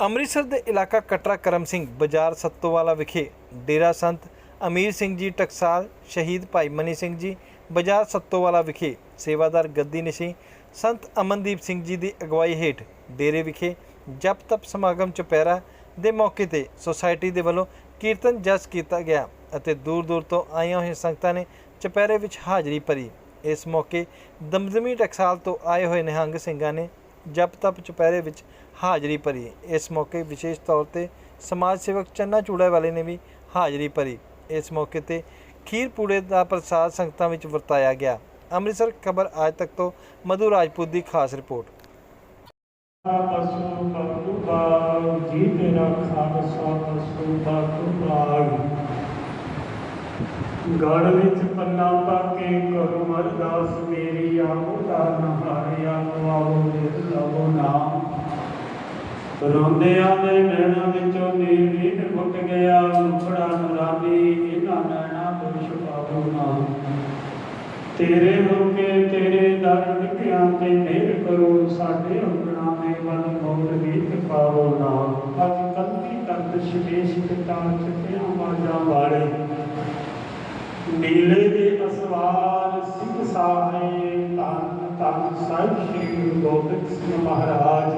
ਅੰਮ੍ਰਿਤਸਰ ਦੇ ਇਲਾਕਾ ਕਟਰਾ ਕਰਮ ਸਿੰਘ ਬਾਜ਼ਾਰ ਸੱਤੋਵਾਲਾ ਵਿਖੇ ਡੇਰਾ ਸੰਤ ਅਮੀਰ ਸਿੰਘ ਜੀ ਟਕਸਾਲ, ਸ਼ਹੀਦ ਭਾਈ ਮਨੀ ਸਿੰਘ ਜੀ ਬਾਜ਼ਾਰ ਸੱਤੋਵਾਲਾ ਵਿਖੇ ਸੇਵਾਦਾਰ ਗੱਦੀ ਨਿਸ਼ੀ, ਸੰਤ ਅਮਨਦੀਪ ਸਿੰਘ ਜੀ ਦੀ ਅਗਵਾਈ ਹੇਠ ਡੇਰੇ ਵਿਖੇ ਜਪ ਤਪ ਸਮਾਗਮ ਚੁਪਹਿਰਾ ਦੇ ਮੌਕੇ ਤੇ ਸੁਸਾਇਟੀ ਦੇ ਵੱਲੋਂ ਕੀਰਤਨ ਜਸ ਕੀਤਾ ਗਿਆ ਅਤੇ ਦੂਰ ਦੂਰ ਤੋਂ ਆਈਆਂ ਹੋਈਆਂ ਸੰਗਤਾਂ ਨੇ ਚੁਪਹਿਰੇ ਵਿੱਚ ਹਾਜ਼ਰੀ ਭਰੀ। ਇਸ ਮੌਕੇ ਦਮਦਮੀ ਟਕਸਾਲ ਤੋਂ ਆਏ ਹੋਏ ਨਿਹੰਗ ਸਿੰਘਾਂ ਨੇ ਜਪ ਤਪ ਚੁਪਹਿਰੇ ਵਿੱਚ ਹਾਜ਼ਰੀ ਭਰੀ। ਇਸ ਮੌਕੇ ਵਿਸ਼ੇਸ਼ ਤੌਰ ਤੇ ਸਮਾਜ ਸੇਵਕ ਚੰਨਾ ਚੂੜਾ ਵਾਲੇ ਨੇ ਵੀ ਹਾਜ਼ਰੀ ਭਰੀ। ਇਸ ਮੌਕੇ ਤੇ ਖੀਰ ਪੂੜੇ ਦਾ ਪ੍ਰਸਾਦ ਸੰਗਤਾਂ ਵਿੱਚ ਵਰਤਾਇਆ ਗਿਆ। ਅੰਮ੍ਰਿਤਸਰ ਖਬਰ ਅੱਜ ਤੱਕ ਤੋਂ ਮਧੂ ਰਾਜਪੂਤ ਦੀ ਖਾਸ ਰਿਪੋਰਟ। ਪਸੂ ਪਤੂ ਬਾਗ ਜੀ ਤੇਰਾ ਖਾਲਸਾ ਪਸੂ ਪਤੂ ਬਾਗ ਗੜ ਵਿੱਚ ਪੰਨਾ ਪਾ ਕੇ ਕਰੁ ਅਰਦਾਸ, ਮੇਰੀ ਆਹੋ ਦਾ ਨਹਾਰਿਆ ਆਵੋ ਨਿਤ ਲਵੋ ਨਾਮ। ਰੋਂਦਿਆਂ ਦੇ ਨੈਣਾਂ ਵਿੱਚੋਂ ਨੀਰ ਨੀਰ ਫੁੱਟ ਗਿਆ, ਮੁਖੜਾ ਨਰਾਨੀ, ਇਹਨਾਂ ਨੈਣਾਂ ਤੋਂ ਛੁਪਾਵੋ ਨਾਮ। ਤੇਰੇ ਹੋਕੇ ਤੇਰੇ ਦਰ ਟਿਕਿਆਂ ਤੇ ਮਿਹਰ ਕਰੋ, ਸਾਡੇ ਅੰਗਣਾ ਦੇ ਵੱਲ ਮੋੜ ਗੀਤ ਪਾਵੋ ਨਾਮ। ਅੱਜ ਕੰਦੀ ਤਖਤ ਸ਼ਿਵੇਸ਼ ਪਿਤਾ ਨੀਲੇ ਦੇ ਅਸਵਾਰ ਸਿੰਘ ਸਾਹਿਬ ਧੰਨ ਧੰਨ ਸਾਹਿਬ ਸ੍ਰੀ ਗੁਰੂ ਗੋਬਿੰਦ ਸਿੰਘ ਮਹਾਰਾਜ।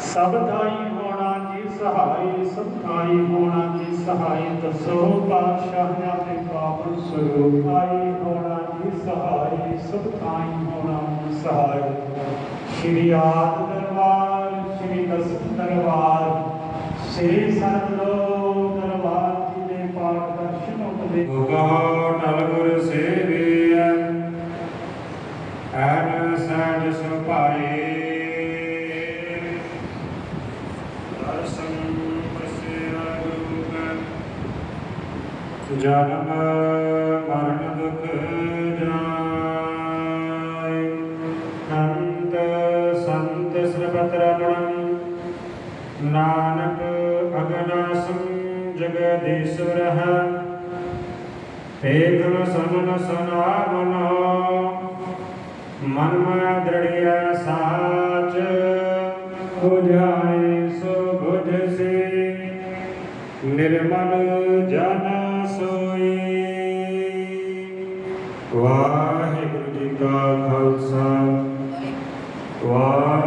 ਸਭ ਥਾਈ ਹੋਣਾ ਜੀ ਸਹਾਈ, ਸਭ ਥਾਈ ਹੋਣਾ ਜੀ ਸਹਾਈ, ਦਸੋ ਪਾਤਸ਼ਾਹਾਂ ਦੇ ਪਾਵਨ ਸਰੂਪ। ਆਈ ਹੋਣਾ ਜੀ ਸਹਾਈ, ਸਭ ਥਾਈ ਹੋਣਾ ਜੀ ਸਹਾਈ। ਸ਼੍ਰੀ ਆਦ ਦਰਬਾਰ, ਸ਼੍ਰੀ ਦਸਮ ਦਰਬਾਰ, ਸ਼੍ਰੀ ਸਰਬਲੋਕ ਕਹੋ ਨਲ ਗੁਰ ਸੇਵੀਐ ਐਨ ਸਹਿਜ ਸੁਭਾਏ ਦਰਸ਼ਨ ਪਸਿਆ ਗੁਰੂ ਕੈ ਜਨਮ ਮਰਨ ਦੁਖ ਜਾਇ ਅੰਤ ਸੰਤ ਸਰਬਤ ਰਮਣ ਨਾਨਕ ਅਗਨਾਸੰ ਜਗਦੀਸ਼ਵਰ ਹੈ ਏਕਨ ਸਨਨ ਸਨਾਵਨੋ ਮਨ ਮੈਂ ਦ੍ਰਿੜਿਆ ਸਾਚ ਹੋ ਸੋ ਬੁਝ ਸੇ, ਨਿਰਮਲ ਜਨ ਸੋਈ। ਵਾਹਿਗੁਰੂ ਜੀ ਕਾ ਖਾਲਸਾ ਵਾਹਿਗੁਰੂ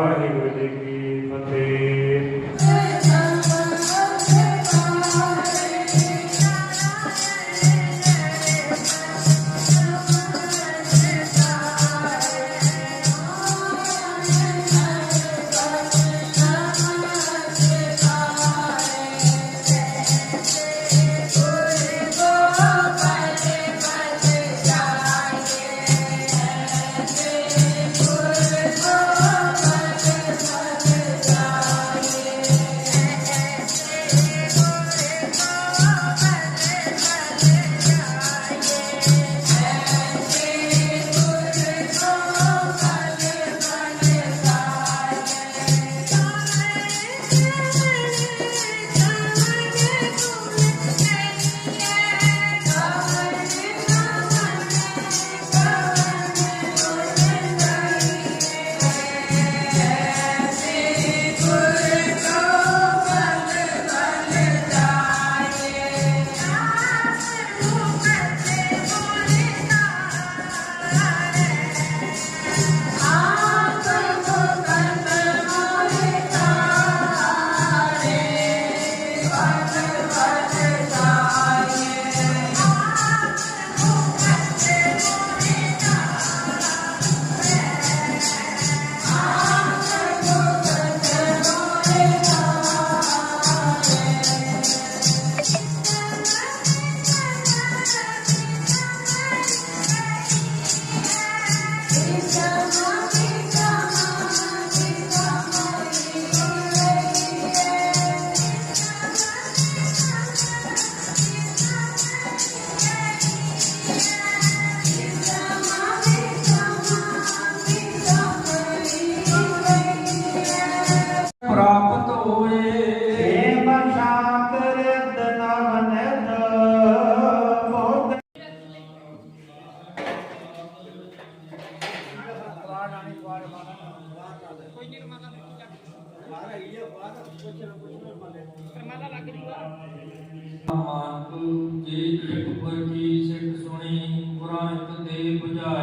ਕੋਈ ਨਹੀਂ, ਰਮਾਲਾ ਰੱਖੀ ਜਾ ਮਾਰਾ ਹੀ ਆ ਬਾਹਰ ਕੁਛ ਨਾ ਕੁਛ ਰਮਾਲੇ ਰਮਾਲਾ ਲੱਗ ਜੂਗਾ। ਮਾਨਤੂ ਜੀ ਇੱਕ ਪਰ ਕੀ ਸਿੱਖ ਸੁਣੀ ਗੁਰਾਂ ਦੇ ਬੁਝਾਏ।